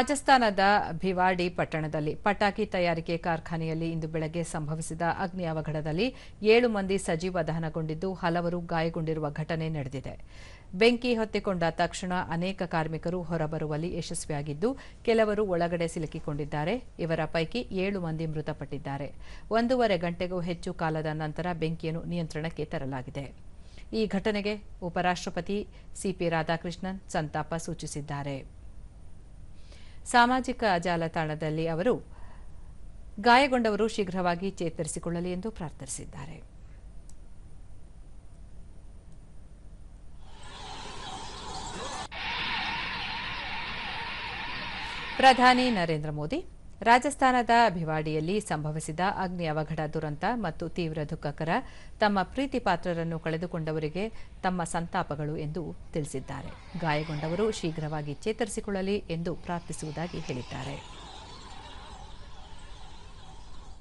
ರಾಜಸ್ಥಾನದ ಭಿವಾಡಿ ಪಟ್ಟಣದಲ್ಲಿ ಪಟಾಕಿ ತಯಾರಿಕೆ ಕಾರ್ಖಾನೆಯಲ್ಲಿ ಇಂದು ಬೆಳಗ್ಗೆ ಸಂಭವಿಸಿದ ಅಗ್ನಿ ಅವಘಡದಲ್ಲಿ ಏಳು ಮಂದಿ ಸಜೀವ ದಹನಗೊಂಡಿದ್ದು ಹಲವರು ಗಾಯಗೊಂಡಿರುವ ಘಟನೆ ನಡೆದಿದೆ. ಬೆಂಕಿ ಹೊತ್ತಿಕೊಂಡ ತಕ್ಷಣ ಅನೇಕ ಕಾರ್ಮಿಕರು ಹೊರಬರುವಲ್ಲಿ ಯಶಸ್ವಿಯಾಗಿದ್ದು ಕೆಲವರು ಒಳಗಡೆ ಸಿಲುಕಿಕೊಂಡಿದ್ದಾರೆ. ಇವರ ಪೈಕಿ ಏಳು ಮಂದಿ ಮೃತಪಟ್ಟಿದ್ದಾರೆ. ಒಂದೂವರೆ ಗಂಟೆಗೂ ಹೆಚ್ಚು ಕಾಲದ ನಂತರ ಬೆಂಕಿಯನ್ನು ನಿಯಂತ್ರಣಕ್ಕೆ ತರಲಾಗಿದೆ. ಈ ಘಟನೆಗೆ ಉಪರಾಷ್ಟ್ರಪತಿ ಸಿಪಿ ರಾಧಾಕೃಷ್ಣನ್ ಸಂತಾಪ ಸೂಚಿಸಿದ್ದಾರೆ. ಸಾಮಾಜಿಕ ಜಾಲತಾಣದಲ್ಲಿ ಅವರು ಗಾಯಗೊಂಡವರು ಶೀಘ್ರವಾಗಿ ಚೇತರಿಸಿಕೊಳ್ಳಲಿ ಎಂದು ಪ್ರಾರ್ಥಿಸಿದ್ದಾರೆ. ಪ್ರಧಾನಿ ನರೇಂದ್ರ ಮೋದಿ ರಾಜಸ್ಥಾನದ ಭಿವಾಡಿಯಲ್ಲಿ ಸಂಭವಿಸಿದ ಅಗ್ನಿ ಅವಘಡ ದುರಂತ ಮತ್ತು ತೀವ್ರ ದುಃಖಕರ ತಮ್ಮ ಪ್ರೀತಿಪಾತ್ರರನ್ನು ಕಳೆದುಕೊಂಡವರಿಗೆ ತಮ್ಮ ಸಂತಾಪಗಳು ಎಂದು ತಿಳಿಸಿದ್ದಾರೆ. ಗಾಯಗೊಂಡವರು ಶೀಘ್ರವಾಗಿ ಚೇತರಿಸಿಕೊಳ್ಳಲಿ ಎಂದು ಪ್ರಾರ್ಥಿಸುವುದಾಗಿ ಹೇಳಿದ್ದಾರೆ.